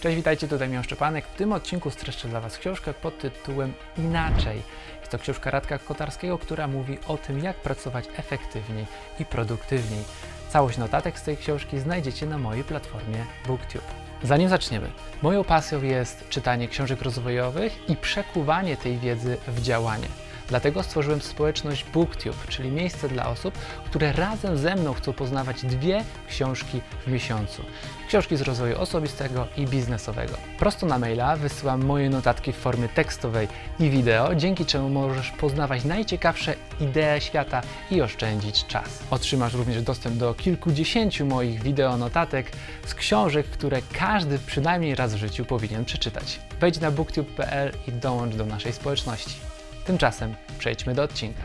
Cześć, witajcie, tutaj Miał Szczepanek. W tym odcinku streszczę dla Was książkę pod tytułem Inaczej. Jest to książka Radka Kotarskiego, która mówi o tym, jak pracować efektywniej i produktywniej. Całość notatek z tej książki znajdziecie na mojej platformie BookTube. Zanim zaczniemy, moją pasją jest czytanie książek rozwojowych i przekuwanie tej wiedzy w działanie. Dlatego stworzyłem społeczność BookTube, czyli miejsce dla osób, które razem ze mną chcą poznawać dwie książki w miesiącu. Książki z rozwoju osobistego i biznesowego. Prosto na maila wysyłam moje notatki w formie tekstowej i wideo, dzięki czemu możesz poznawać najciekawsze idee świata i oszczędzić czas. Otrzymasz również dostęp do kilkudziesięciu moich wideo notatek z książek, które każdy przynajmniej raz w życiu powinien przeczytać. Wejdź na booktube.pl i dołącz do naszej społeczności. Tymczasem przejdźmy do odcinka.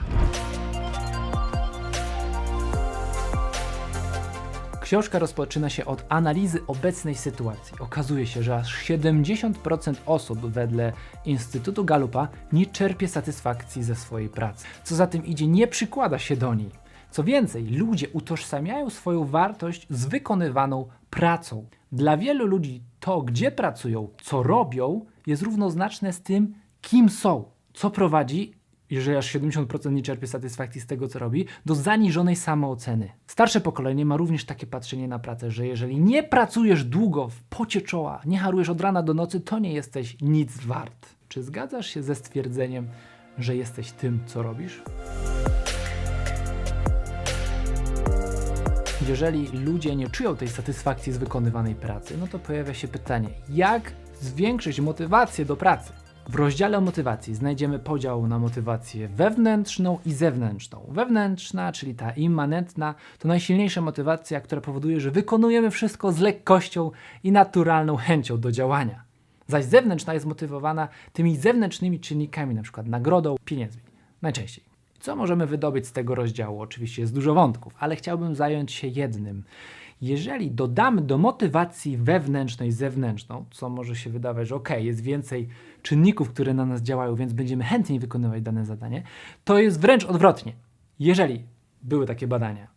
Książka rozpoczyna się od analizy obecnej sytuacji. Okazuje się, że aż 70% osób wedle Instytutu Galupa nie czerpie satysfakcji ze swojej pracy. Co za tym idzie, nie przykłada się do niej. Co więcej, ludzie utożsamiają swoją wartość z wykonywaną pracą. Dla wielu ludzi to, gdzie pracują, co robią, jest równoznaczne z tym, kim są co prowadzi, jeżeli aż 70% nie czerpie satysfakcji z tego, co robi, do zaniżonej samooceny. Starsze pokolenie ma również takie patrzenie na pracę, że jeżeli nie pracujesz długo w pocie czoła, nie harujesz od rana do nocy, to nie jesteś nic wart. Czy zgadzasz się ze stwierdzeniem, że jesteś tym, co robisz? Jeżeli ludzie nie czują tej satysfakcji z wykonywanej pracy, no to pojawia się pytanie, jak zwiększyć motywację do pracy? W rozdziale o motywacji znajdziemy podział na motywację wewnętrzną i zewnętrzną. Wewnętrzna, czyli ta immanentna, to najsilniejsza motywacja, która powoduje, że wykonujemy wszystko z lekkością i naturalną chęcią do działania. Zaś zewnętrzna jest motywowana tymi zewnętrznymi czynnikami, np. nagrodą, pieniędzmi. Najczęściej. Co możemy wydobyć z tego rozdziału? Oczywiście jest dużo wątków, ale chciałbym zająć się jednym. Jeżeli dodamy do motywacji wewnętrznej zewnętrzną, co może się wydawać, że ok, jest więcej czynników, które na nas działają, więc będziemy chętniej wykonywać dane zadanie, to jest wręcz odwrotnie. Jeżeli były takie badania,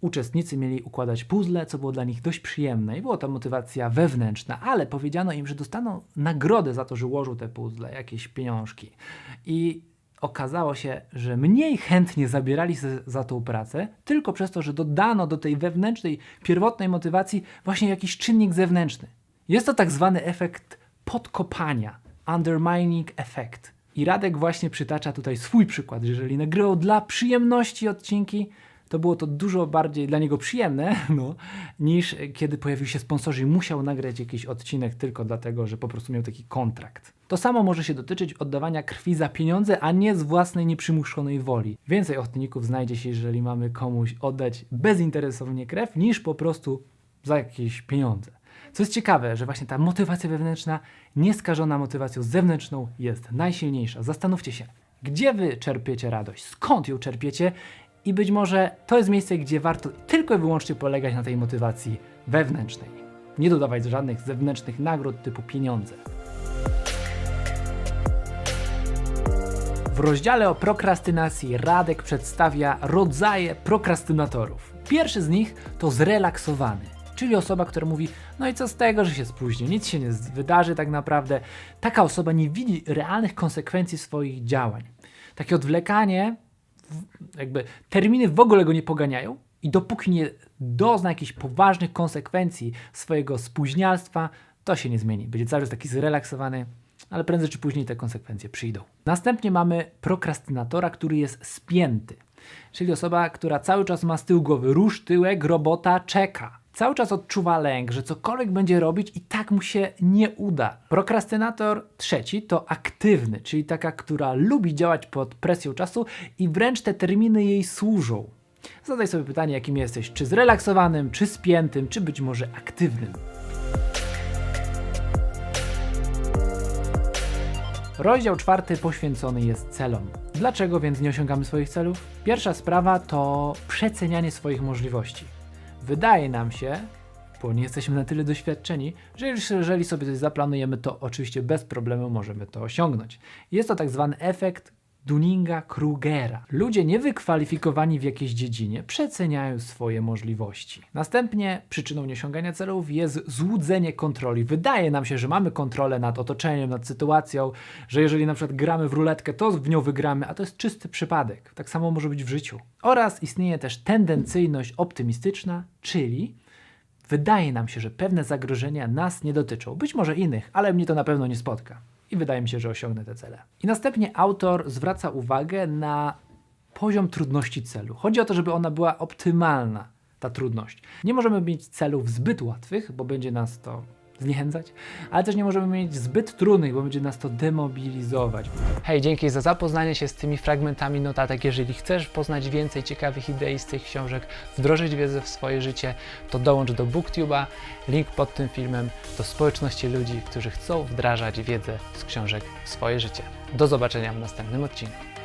uczestnicy mieli układać puzzle, co było dla nich dość przyjemne i była ta motywacja wewnętrzna, ale powiedziano im, że dostaną nagrodę za to, że ułożył te puzzle, jakieś pieniążki. I okazało się, że mniej chętnie zabierali się za tą pracę, tylko przez to, że dodano do tej wewnętrznej, pierwotnej motywacji właśnie jakiś czynnik zewnętrzny. Jest to tak zwany efekt podkopania, undermining effect. I Radek właśnie przytacza tutaj swój przykład, że jeżeli nagrywał dla przyjemności odcinki, to było to dużo bardziej dla niego przyjemne, no, niż kiedy pojawił się sponsorzy i musiał nagrać jakiś odcinek tylko dlatego, że po prostu miał taki kontrakt. To samo może się dotyczyć oddawania krwi za pieniądze, a nie z własnej nieprzymuszonej woli. Więcej ochotników znajdzie się, jeżeli mamy komuś oddać bezinteresownie krew, niż po prostu za jakieś pieniądze. Co jest ciekawe, że właśnie ta motywacja wewnętrzna, nieskażona motywacją zewnętrzną, jest najsilniejsza. Zastanówcie się, gdzie wy czerpiecie radość, skąd ją czerpiecie i być może to jest miejsce, gdzie warto tylko i wyłącznie polegać na tej motywacji wewnętrznej. Nie dodawać żadnych zewnętrznych nagród typu pieniądze. W rozdziale o prokrastynacji Radek przedstawia rodzaje prokrastynatorów. Pierwszy z nich to zrelaksowany, czyli osoba, która mówi: No i co z tego, że się spóźni, nic się nie wydarzy tak naprawdę. Taka osoba nie widzi realnych konsekwencji swoich działań. Takie odwlekanie jakby terminy w ogóle go nie poganiają i dopóki nie dozna jakichś poważnych konsekwencji swojego spóźnialstwa, to się nie zmieni. Będzie cały czas taki zrelaksowany, ale prędzej czy później te konsekwencje przyjdą. Następnie mamy prokrastynatora, który jest spięty, czyli osoba, która cały czas ma z tyłu głowy rusz, tyłek, robota, czeka. Cały czas odczuwa lęk, że cokolwiek będzie robić i tak mu się nie uda. Prokrastynator trzeci to aktywny, czyli taka, która lubi działać pod presją czasu i wręcz te terminy jej służą. Zadaj sobie pytanie, jakim jesteś, czy zrelaksowanym, czy spiętym, czy być może aktywnym. Rozdział czwarty poświęcony jest celom. Dlaczego więc nie osiągamy swoich celów? Pierwsza sprawa to przecenianie swoich możliwości. Wydaje nam się, bo nie jesteśmy na tyle doświadczeni, że jeżeli sobie coś zaplanujemy, to oczywiście bez problemu możemy to osiągnąć. Jest to tak zwany efekt Dunninga-Krugera. Ludzie niewykwalifikowani w jakiejś dziedzinie przeceniają swoje możliwości. Następnie przyczyną nieosiągania celów jest złudzenie kontroli. Wydaje nam się, że mamy kontrolę nad otoczeniem, nad sytuacją, że jeżeli na przykład gramy w ruletkę, to w nią wygramy, a to jest czysty przypadek. Tak samo może być w życiu. Oraz istnieje też tendencyjność optymistyczna, czyli wydaje nam się, że pewne zagrożenia nas nie dotyczą, być może innych, ale mnie to na pewno nie spotka. I wydaje mi się, że osiągnę te cele. I następnie autor zwraca uwagę na poziom trudności celu. Chodzi o to, żeby ona była optymalna, ta trudność. Nie możemy mieć celów zbyt łatwych, bo będzie nas to zniechęcać, ale też nie możemy mieć zbyt trudnych, bo będzie nas to demobilizować. Hej, dzięki za zapoznanie się z tymi fragmentami notatek. Jeżeli chcesz poznać więcej ciekawych idei z tych książek, wdrożyć wiedzę w swoje życie, to dołącz do BookTube'a. Link pod tym filmem do społeczności ludzi, którzy chcą wdrażać wiedzę z książek w swoje życie. Do zobaczenia w następnym odcinku.